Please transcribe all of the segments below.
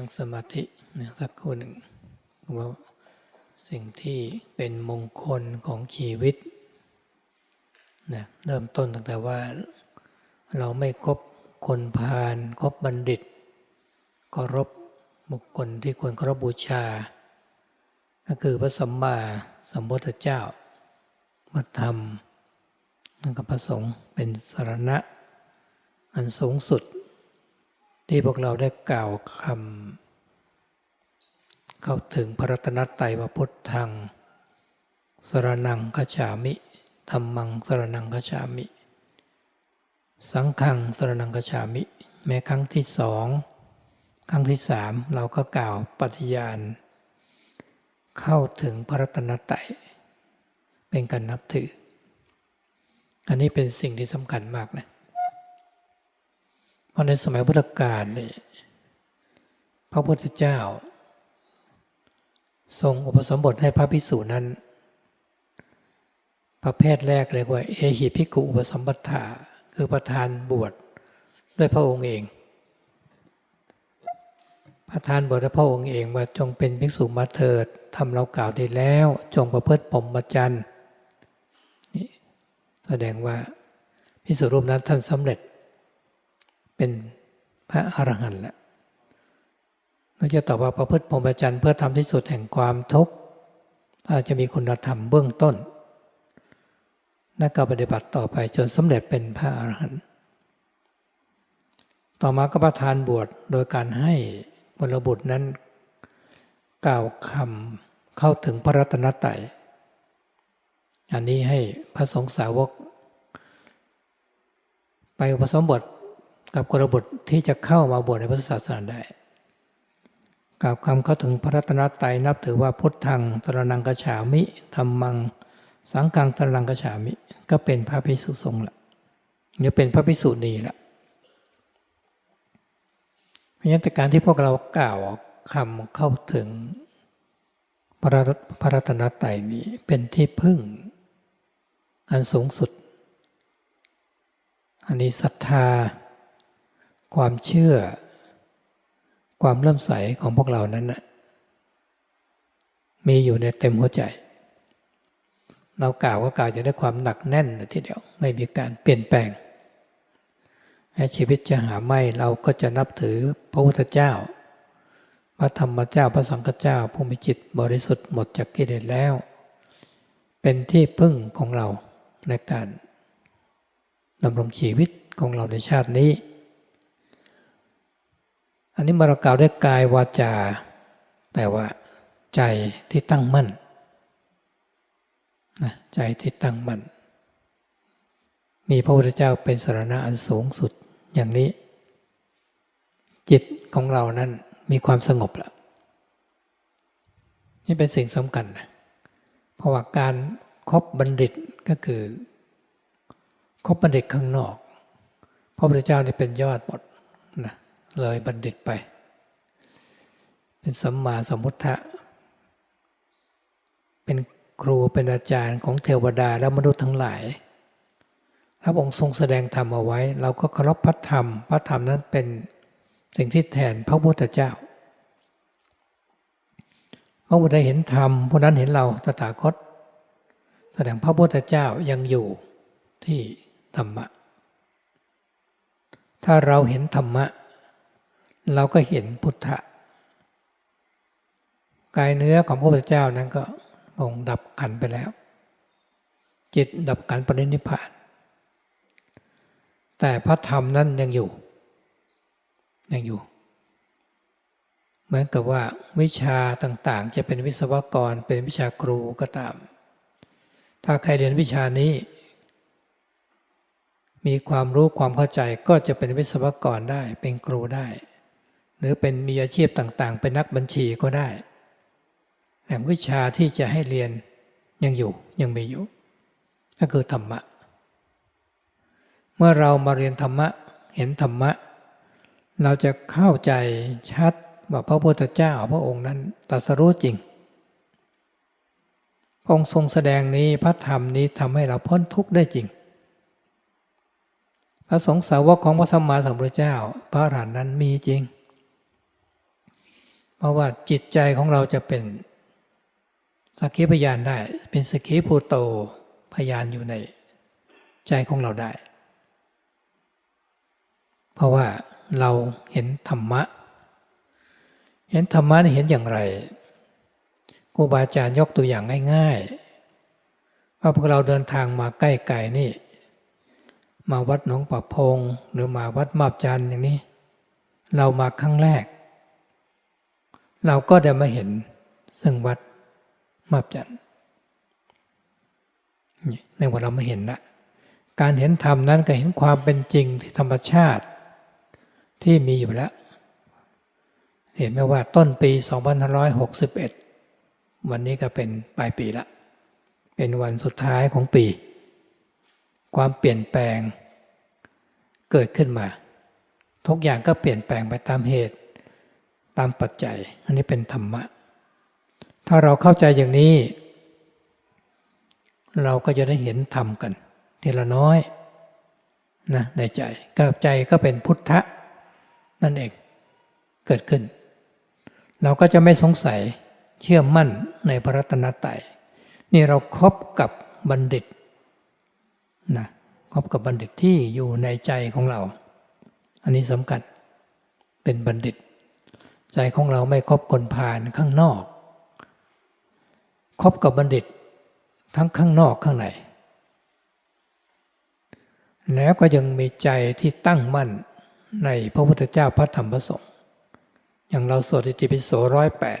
นั่งสมาธินะสักครู่หนึ่งว่าสิ่งที่เป็นมงคลของชีวิตนะเริ่มต้นตั้งแต่ว่า เราไม่คบคนพาลคบบัณฑิตเคารพบุคคลที่ควรเคารพบูชา ก็คือพระสัมมาสัมพุทธเจ้าพระธรรมนั่นก็พระสงฆ์เป็นสารณะ อันสูงสุด ที่พวกเราได้กล่าวคำเข้าถึงพระรัตนตรัยว่าพุทธังสรนังกัจฉามิธรรมังสรนังกัจฉามิ สังฆังสรนังกัจฉามิ แม้ครั้งที่สองครั้งที่สามเราก็กล่าวปฏิญาณ เข้าถึงพระรัตนตรัยเป็นการนับถือ อันนี้เป็นสิ่งที่สำคัญมากนะ ราะในสมัยพุทธกาลนี่พระพุทธเจ้า ทรงอุปสมบทให้พระภิกษุนั้น ประเภทแรกเรียกว่า เอหิภิกขุอุปสมบทาคือประธานบวชด้วยพระองค์เอง ประธานบวชด้วยพระองค์เองว่าจงเป็นภิกษุมาเถิดทำเรากล่าวได้แล้ว จงประพฤติปมมาจันนี่แสดงว่าภิกษุรูปนั้นท่านสำเร็จ เป็นพระอรหันต์แล้วนอกจากตอบว่าประพฤติพรหมจรรย์เพื่อทำที่สุดแห่งความทุกข์ถ้าจจะมีคุณธรรมเบื้องต้น นักการปฏิบัติต่อไปจนสำเร็จเป็นพระอรหันต์ต่อมาก็ประทานบวชโดยการให้บรบุตรนั้น กล่าวคำเข้าถึงพระรัตนตรัยอันนี้ให้พระสงฆ์สาวก ไปอุปสมบท กับกรบุตรที่จะเข้ามาบวชในพุทธศาสนาได้กล่าวคำเข้าถึงพระรัตนตรัยนับถือว่าพุทธังตรนังกฉามิธรรมัง สังกังตรนังกฉามิ ก็เป็นพระภิกษุสงฆ์ละหรือเป็นพระภิกษุณีละเพราะฉะนั้นแต่การที่พวกเรากล่าวคำเข้าถึงพระพระรัตนตรัยนี้เป็นที่พึ่ง อันสูงสุด อันนี้ศรัทธา ความเชื่อ ความเริ่มใสของพวกเรานั้นนะมีอยู่ในเต็มหัวใจ เรากล่าวก็กล่าวจะได้ความหนักแน่นทีเดียวไม่มีการเปลี่ยนแปลงแม้ชีวิตจะหาไม่เราก็จะนับถือพระพุทธเจ้า พระธรรมเจ้าพระสังฆเจ้าผู้มีจิตบริสุทธิ์หมดจากกิเลสแล้ว เป็นที่พึ่งของเราในการดำรงชีวิตของเราในชาตินี้ อันนี้มาเรากล่าวด้วยกายวาจา แต่ว่าใจที่ตั้งมั่นนะใจที่ตั้งมั่น มีพระพุทธเจ้าเป็นสารณะอันสูงสุดอย่างนี้ จิตของเรานั้นมีความสงบแล้วนี่เป็นสิ่งสำคัญนะเพราะว่าการครบบัณฑิตก็คือคบบัณฑิตข้างนอก พระพุทธเจ้านี่เป็นยอดหมดนะ เลยบัณฑิตไป เป็นสัมมาสัมพุทธะ เป็นครูเป็นอาจารย์ของเทวดาและมนุษย์ทั้งหลายพระองค์ทรงแสดงธรรมเอาไว้ เราก็เคารพพระธรรม พระธรรมนั้นเป็นสิ่งที่แทนพระพุทธเจ้าพระพุทธเห็นธรรมผู้นั้นเห็นเราตถาคต แสดงพระพุทธเจ้ายังอยู่ที่ธรรมะ ถ้าเราเห็นธรรมะ เราก็เห็นพุทธะกายเนื้อของพระพุทธเจ้านั้นก็องดับขันไปแล้ว จิตดับขันปรินิพพาน แต่พระธรรมนั้นยังอยู่ ยังอยู่ เหมือนกับว่าวิชาต่างๆ จะเป็นวิศวกรเป็นวิชาครูก็ตาม ถ้าใครเรียนวิชานี้ มีความรู้ความเข้าใจก็จะเป็นวิศวกรได้เป็นครูได้ หรือเป็นมีอาชีพต่างๆ เป็นนักบัญชีก็ได้แหล่งวิชาที่จะให้เรียนยังอยู่ยังมีอยู่ ก็คือธรรมะ เมื่อเรามาเรียนธรรมะเห็นธรรมะ เราจะเข้าใจชัดว่าพระพุทธเจ้าพระองค์นั้นตรัสรู้จริงพระองค์ทรงแสดงนี้พระธรรมนี้ทำให้เราพ้นทุกข์ได้จริง พระสงฆ์สาวกของพระสัมมาสัมพุทธเจ้า พระอรหันต์นั้นมีจริง เพราะว่าจิตใจของเราจะเป็นสักขีพยานได้ เป็นสักขีภูโตพยานอยู่ในใจของเราได้ เพราะว่าเราเห็นธรรมะ เห็นธรรมะนี่เห็นอย่างไรครูบาอาจารย์ยกตัวอย่างง่ายๆว่าพวกเราเดินทางมาใกล้ไก่นี่ มาวัดหนองปะพง หรือมาวัดมาบจันอย่างนี้ เรามาครั้งแรก เราก็ได้มาเห็นซึ่งวัดมาบจันในวันเรามาเห็นละการเห็นธรรมนั้นก็เห็นความเป็นจริงที่ธรรมชาติที่มีอยู่แล้ว เห็นไหมว่าต้นปี 2561 วันนี้ก็เป็นปลายปีละ เป็นวันสุดท้ายของปี ความเปลี่ยนแปลงเกิดขึ้นมา ทุกอย่างก็เปลี่ยนแปลงไปตามเหตุ ตามปัจจัย อันนี้เป็นธรรมะ ถ้าเราเข้าใจอย่างนี้ เราก็จะได้เห็นธรรมกันทีละน้อยนะในใจก็ใจก็เป็นพุทธะนั่นเองเกิดขึ้น เราก็จะไม่สงสัยเชื่อมั่นในพระรัตนตรัยนี่เราครบกับบัณฑิตนะคบกับบัณฑิตที่อยู่ในใจของเรา อันนี้สำคัญเป็นบัณฑิต ใจของเราไม่คบคนผ่านข้างนอก คบกับบัณฑิตทั้งข้างนอกข้างในแล้วก็ยังมีใจที่ตั้งมั่นในพระพุทธเจ้าพระธรรมพระสงฆ์อย่างเราสวดอิติปิโสร้อยแปด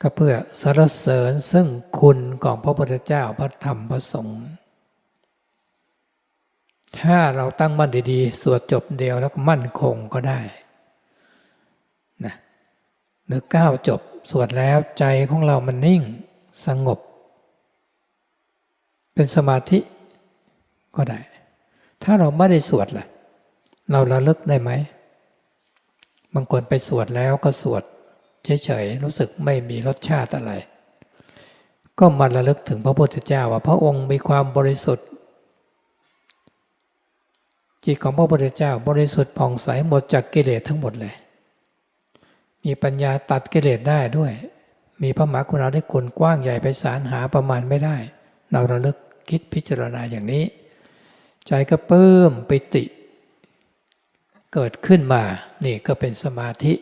ก็เพื่อสรรเสริญซึ่งคุณของพระพุทธเจ้าพระธรรมพระสงฆ์ถ้าเราตั้งมั่นดีๆ สวดจบเดียวแล้วก็มั่นคงก็ได้ นะหรือก้าวจบสวดแล้วใจของเรามันนิ่งสงบ เป็นสมาธิก็ได้ ถ้าเราไม่ได้สวดล่ะ เราระลึกได้ไหมบางคนไปสวดแล้วก็สวดเฉยๆรู้สึกไม่มีรสชาติอะไร ก็มาระลึกถึงพระพุทธเจ้าว่าพระองค์มีความบริสุทธิ์ จิตของพระพุทธเจ้าบริสุทธิ์ผ่องใสหมดจากกิเลสทั้งหมดเลย มีปัญญาตัดกิเลสได้ด้วย มีพระมหากรุณาธิคุณกว้างใหญ่ไปสารหาประมาณไม่ได้ เราระลึกคิดพิจารณาอย่างนี้ ใจก็เพิ่มปิติ เกิดขึ้นมานี่ก็เป็นสมาธิ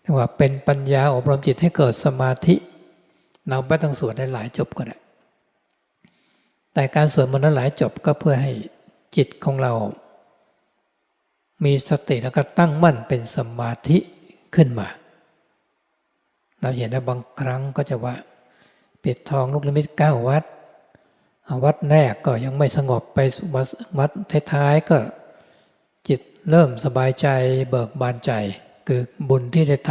เรียกว่าเป็นปัญญาอบรมจิตให้เกิดสมาธิ เราไม่ต้องสวดได้หลายจบก็ได้แต่การสวดมนต์นั้นหลายจบก็เพื่อให้จิตของเรา มีสติแล้วก็ตั้งมั่นเป็นสมาธิขึ้นมา เราเห็นได้บางครั้งก็จะว่าปิดทองลูกนิมิตเก้าวัดวัดแรกก็ยังไม่สงบไปวัดท้ายๆก็จิตเริ่มสบายใจเบิกบานใจ คือบุญที่ได้ท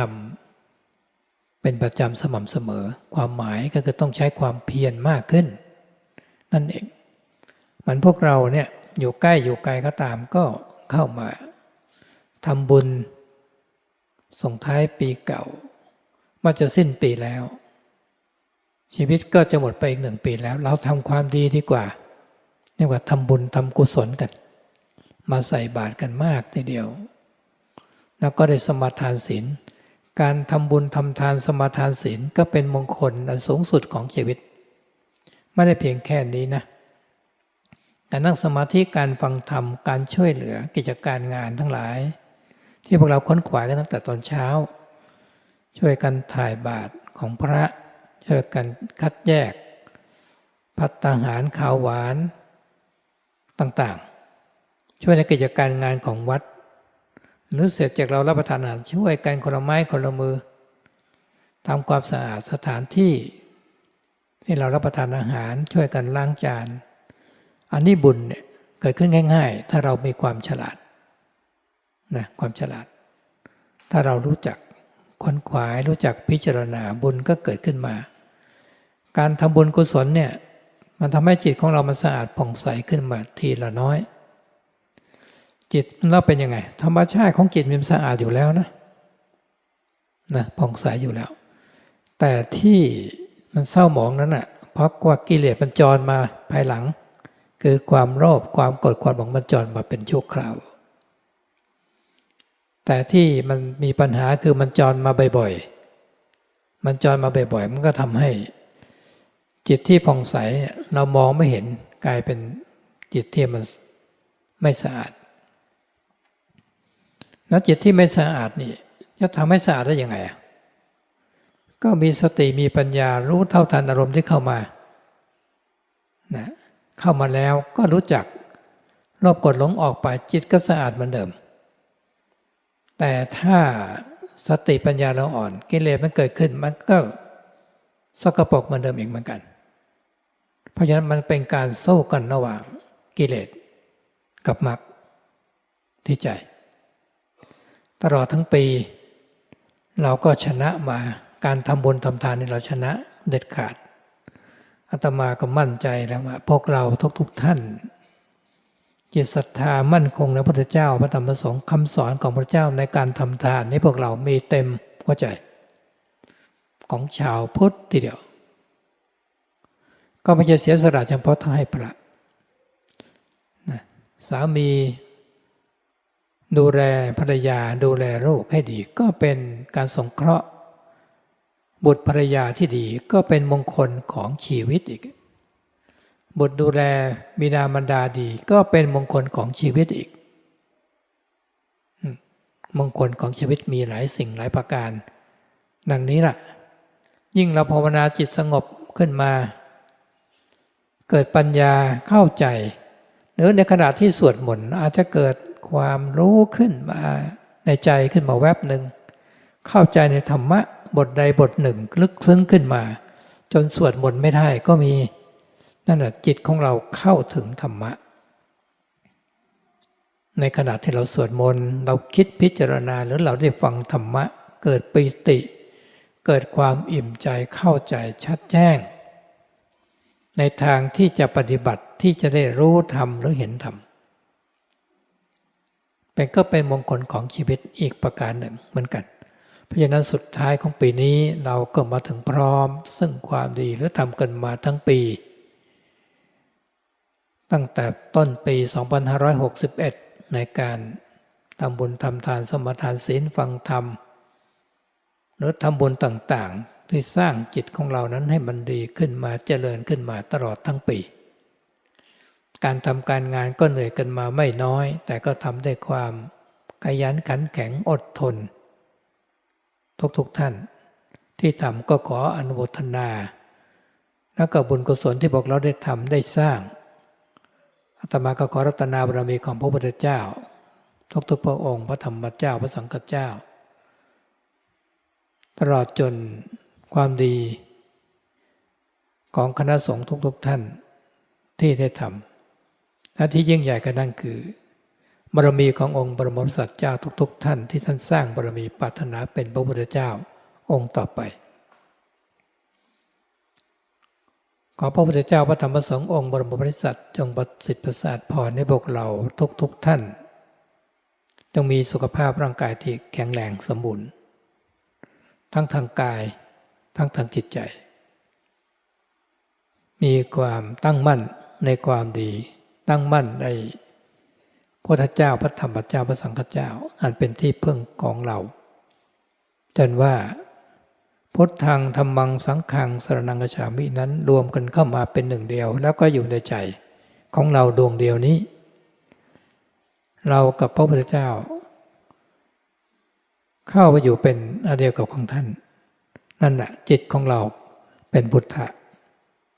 ำเป็นประจำสม่ำเสมอ ความหมายก็คือต้องใช้ความเพียรมากขึ้น นั่นเองมันพวกเราเนี่ยอยู่ใกล้อยู่ไกลก็ตามก็เข้ามาทำบุญส่งท้ายปีเก่า ว่าจะสิ้นปีแล้ว ชีวิตก็จะหมดไปอีกหนึ่งปีแล้ว เราทำความดีดีกว่าเรียกว่าทำบุญทำกุศลกัน มาใส่บาตรกันมากทีเดียว แล้วก็ได้สมาทานศีลการทำบุญทำทานสมาทานศีลก็เป็นมงคลอันสูงสุดของชีวิต ไม่ได้เพียงแค่นี้นะ การนั่งสมาธิการฟังธรรมการช่วยเหลือกิจการงานทั้งหลาย ที่พวกเราค้นขวายกันตั้งแต่ตอนเช้า ช่วยกันถ่ายบาตรของพระช่วยกันคัดแยก พัตตาหารข้าวหวานต่างๆ ช่วยในกิจการงานของวัด หรือเสร็จจากเรารับประทานอาหารช่วยกันคนละไม้คนละมือทำความสะอาดสถานที่ ที่เรารับประทานอาหารช่วยกันล้างจาน อันนี้บุญเนี่ยเกิดขึ้นง่าย ๆ ถ้าเรามีความฉลาดนะความฉลาด ถ้าเรารู้จัก ค้นขวายรู้จักพิจารณาบุญก็เกิดขึ้นมา การทำบุญกุศลเนี่ยมันทำให้จิตของเรามันสะอาดผ่องใสขึ้นมาทีละน้อย จิตเราเป็นยังไง ธรรมชาติของจิตมันสะอาดอยู่แล้วนะนะผ่องใสอยู่แล้ว แต่ที่มันเศร้าหมองนั้นอะเพราะว่ากิเลสมันจรมาภายหลัง คือความโลภความโกรธความหลงมันจรมาเป็นชั่วคราว แต่ที่มันมีปัญหาคือมันจรมาบ่อยๆ มันจอยมาบ่อยๆ มันก็ทำให้ จิตที่ผ่องใสเนี่ยเรามองไม่เห็นกลายเป็นจิตที่มันไม่สะอาด แล้วจิตที่ไม่สะอาดนี่จะทำให้สะอาดได้ยังไงอะก็มีสติมีปัญญารู้เท่าทันอารมณ์ที่เข้ามานะเข้ามาแล้วก็รู้จักรอบกดหลงออกไปจิตก็สะอาดเหมือนเดิม แต่ถ้าสติปัญญาเราอ่อน กิเลสมันเกิดขึ้นมันก็สกปรกเหมือนเดิมอีกเหมือนกัน เพราะฉะนั้นมันเป็นการสู้กันระหว่างกิเลสกับมรรคที่ใจ ตลอดทั้งปี เราก็ชนะมาการทำบุญทำทานนี่เราชนะเด็ดขาดอาตมาก็มั่นใจแล้วว่าพวกเราทุกๆทท่าน จิตศรัทธามั่นคงในพระพุทธเจ้าพระธรรมพระสงฆ์คำสอนของพระเจ้าในการทำทานนี่พวกเรามีเต็มหัวใจ ของชาวพุทธทีเดียว ก็ไม่จะเสียสละเฉพาะทั้งให้พระนะสามีดูแลภรรยาดูแลลูกให้ดี ก็เป็นการสงเคราะห์ บุตรภรรยาที่ดีก็เป็นมงคลของชีวิตอีก บุตรดูแลบิดามารดาดี ก็เป็นมงคลของชีวิตอีก มงคลของชีวิตมีหลายสิ่งหลายประการ ดังนี้ล่ะ ยิ่งเราภาวนาจิตสงบขึ้นมา เกิดปัญญาเข้าใจหรือในขณะที่สวดมนต์อาจจะเกิดความรู้ขึ้นมาในใจขึ้นมาแวบหนึ่งเข้าใจในธรรมะบทใดบทหนึ่งลึกซึ้งขึ้นมา จนสวดมนต์ไม่ได้ก็มี นั่นแหละจิตของเราเข้าถึงธรรมะ ในขณะที่เราสวดมนต์เราคิดพิจารณาหรือเราได้ฟังธรรมะ เกิดปิติ เกิดความอิ่มใจเข้าใจชัดแจ้ง ในทางที่จะปฏิบัติที่จะได้รู้ธรรมหรือเห็นธรรมเป็นก็เป็นมงคลของชีวิตอีกประการหนึ่งเหมือนกัน เพราะฉะนั้นสุดท้ายของปีนี้เราก็มาถึงพร้อม ซึ่งความดีหรือทำกันมาทั้งปี ตั้งแต่ต้นปี 2561 ในการทำบุญทำทานสมทานศีลฟังธรรม หรือทำบุญต่างๆ ที่สร้างจิตของเรานั้นให้มันดีขึ้นมาเจริญขึ้นมาตลอดทั้งปี การทำการงานก็เหนื่อยกันมาไม่น้อย แต่ก็ทำด้วยความขยันขันแข็งอดทน ทุกๆทท่าน ที่ทำก็ขออนุโมทนา แล้วก็บุญกุศลที่พวกเราได้ทำได้สร้าง ตมาก็ขอรัตนาบารมีของพระพุทธเจ้า ทุกๆพระองค์ พระธรรมเจ้า พระสังฆเจ้า ตลอดจนความดี ของคณะสงฆ์ทุกๆทท่านที่ได้ทำและที่ยิ่งใหญ่ก็นั่นคือบารมีขององค์บรมสดรเจ้าทุก ๆ ท่านที่ท่านสร้างบารมีปรารถนาเป็นพระพุทธเจ้าองค์ต่อไป ขอพระพุทธเจ้าพระธรรมประสงฆ์องค์บรมบริษัทจงประสิทธิ์ประสาทพรในพวกเราทุกๆท่าน จงมีสุขภาพร่างกายที่แข็งแรงสมบูรณ์ ทั้งทางกาย ทั้งทางจิตใจ มีความตั้งมั่นในความดี ตั้งมั่นในพระพุทธเจ้าพระธรรมเจ้าพระสังฆเจ้า อันเป็นที่พึ่งของเราจนว่า พุทธังธรรมังสังขังสรนังกฉามินั้นรวมกันเข้ามาเป็นหนึ่งเดียว แล้วก็อยู่ในใจของเราดวงเดียวนี้ เรากับพระพุทธเจ้า เข้าไปอยู่เป็นอันเดียวกับของท่าน นั่นแหละจิตของเราเป็นพุทธะ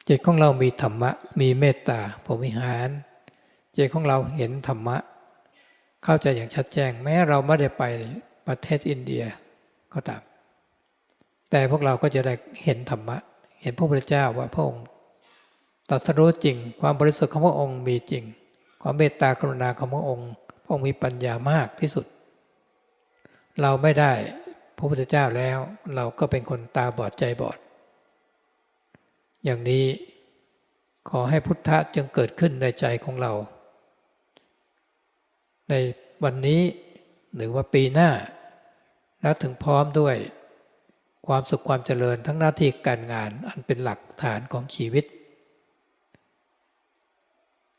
จิตของเรามีธรรมะ มีเมตตาพรมิหาร จิตของเราเห็นธรรมะ เข้าใจอย่างชัดแจ้ง แม้เราไม่ได้ไปประเทศอินเดียก็ตาม แต่พวกเราก็จะได้เห็นธรรมะ เห็นพระพุทธเจ้าว่าพระองค์ตรัสรู้จริง ความบริสุทธิ์ของพระองค์มีจริง ความเมตตากรุณาของพระองค์ พระองค์มีปัญญามากที่สุด เราไม่ได้พระพุทธเจ้าแล้ว เราก็เป็นคนตาบอดใจบอด อย่างนี้ขอให้พุทธะจึงเกิดขึ้นในใจของเรา ในวันนี้หรือว่าปีหน้า และถึงพร้อมด้วย ความสุขความเจริญทั้งหน้าที่การงานอันเป็นหลักฐานของชีวิต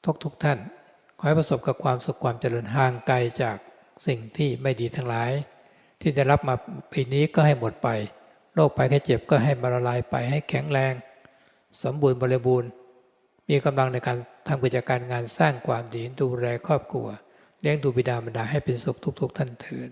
ทุกทุกท่าน ขอให้ประสบกับความสุขความเจริญห่างไกลจากสิ่งที่ไม่ดีทั้งหลาย ที่จะรับมาปีนี้ก็ให้หมดไปโรคไปแค่เจ็บก็ให้มาละลายไปให้แข็งแรง สมบูรณ์บริบูรณ์ มีกำลังในการทำกิจการงานสร้างความดีดูแลครอบครัว เลี้ยงดูบิดามารดาให้เป็นสุขทุกๆท่านเถิด